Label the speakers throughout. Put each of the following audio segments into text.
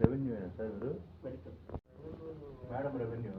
Speaker 1: Revenue sir మీరు madam revenue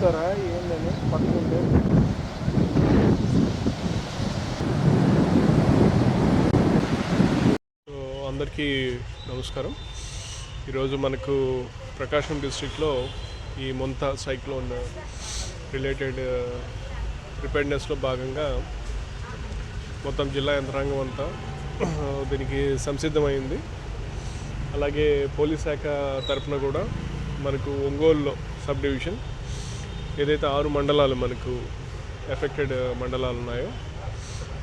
Speaker 2: ఇక్కడ అమ్ముతారా ఏందని? పట్టుకుంటే
Speaker 3: సో అందరికీ నమస్కారం. ఈరోజు మనకు ప్రకాశం డిస్టిక్లో ఈ మొంత సైక్లోన్ రిలేటెడ్ ప్రిపేర్నెస్లో భాగంగా మొత్తం జిల్లా యంత్రాంగం అంతా దీనికి సంసిద్ధమైంది. అలాగే పోలీస్ శాఖ తరఫున కూడా మనకు ఒంగోలులో సబ్ డివిజన్ ఏదైతే ఆరు మండలాలు మనకు ఎఫెక్టెడ్ మండలాలు ఉన్నాయో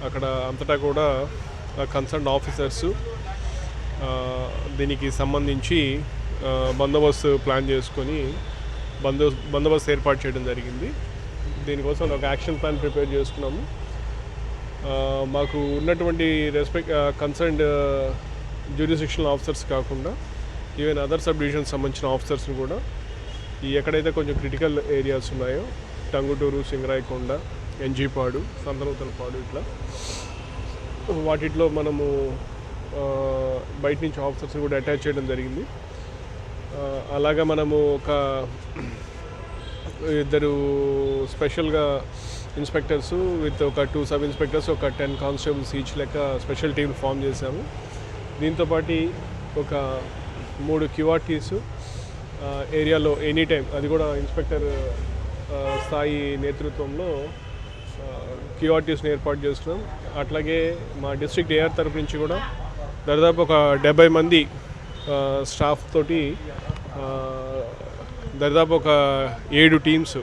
Speaker 3: అక్కడ అంతటా కూడా కన్సర్న్ ఆఫీసర్సు దీనికి సంబంధించి బందోబస్తు ప్లాన్ చేసుకొని బందో బందోబస్తు ఏర్పాటు చేయడం జరిగింది. దీనికోసం ఒక యాక్షన్ ప్లాన్ ప్రిపేర్ చేసుకున్నాము. మాకు ఉన్నటువంటి రెస్పెక్ట్ కన్సర్న్డ్ జ్యూరిసిక్షనల్ ఆఫీసర్స్ కాకుండా ఈవెన్ అదర్ సబ్ డివిజన్ సంబంధించిన ఆఫీసర్స్ని కూడా ఈ ఎక్కడైతే కొంచెం క్రిటికల్ ఏరియాస్ ఉన్నాయో టంగుటూరు సింగరాయకొండ ఎన్జీపాడు సంతనూతలపాడు ఇట్లా వాటిట్లో మనము బయట నుంచి ఆఫీసర్స్ని కూడా అటాచ్ చేయడం జరిగింది. అలాగా మనము ఒక ఇద్దరు స్పెషల్గా ఇన్స్పెక్టర్స్ విత్ ఒక టూ సబ్ ఇన్స్పెక్టర్స్ ఒక టెన్ కానిస్టేబుల్స్ ఈచ్ లెక్క స్పెషల్ టీం ఫామ్ చేశాము. దీంతోపాటు ఒక మూడు క్యూఆర్టీస్ ఏరియాలో ఎనీ టైం అది కూడా ఇన్స్పెక్టర్ స్థాయి నేతృత్వంలో క్యూఆర్టీస్ని ఏర్పాటు చేస్తున్నాం. అట్లాగే మా డిస్ట్రిక్ట్ ఏఆర్ తరపు నుంచి కూడా దాదాపు ఒక డెబ్బై మంది స్టాఫ్ తోటి దాదాపు ఒక ఏడు టీమ్స్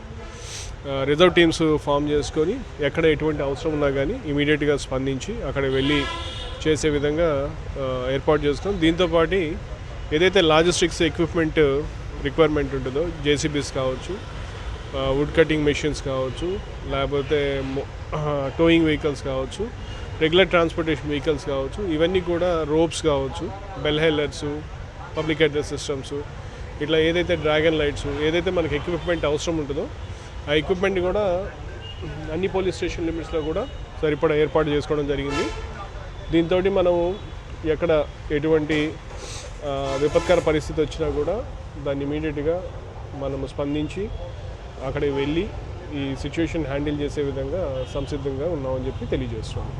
Speaker 3: రిజర్వ్ టీమ్స్ ఫామ్ చేసుకొని ఎక్కడ ఎటువంటి అవసరం ఉన్నా కానీ ఇమీడియట్గా స్పందించి అక్కడ వెళ్ళి చేసే విధంగా ఏర్పాటు చేస్తున్నాం. దీంతోపాటు ఏదైతే లాజిస్టిక్స్ ఎక్విప్మెంట్ రిక్వైర్మెంట్ ఉంటుందో జేసీబీస్ కావచ్చు వుడ్ కటింగ్ మెషిన్స్ కావచ్చు లేకపోతే టోయింగ్ వెహికల్స్ కావచ్చు రెగ్యులర్ ట్రాన్స్పోర్టేషన్ వెహికల్స్ కావచ్చు ఇవన్నీ కూడా రోప్స్ కావచ్చు bell hailers public address systems ఇట్లా ఏదైతే డ్రాగన్ లైట్స్ ఏదైతే మనకి ఎక్విప్మెంట్ అవసరం ఉంటుందో ఆ ఎక్విప్మెంట్ కూడా అన్ని పోలీస్ స్టేషన్ లిమిట్స్లో కూడా సరిపడా ఏర్పాటు చేసుకోవడం జరిగింది. దీంతో మనము ఎక్కడ ఎటువంటి విపత్కర పరిస్థితి వచ్చినా కూడా దాన్ని ఇమీడియట్గా మనము స్పందించి అక్కడికి వెళ్ళి ఈ సిచ్యువేషన్ హ్యాండిల్ చేసే విధంగా సంసిద్ధంగా ఉన్నామని చెప్పి తెలియజేస్తున్నాం.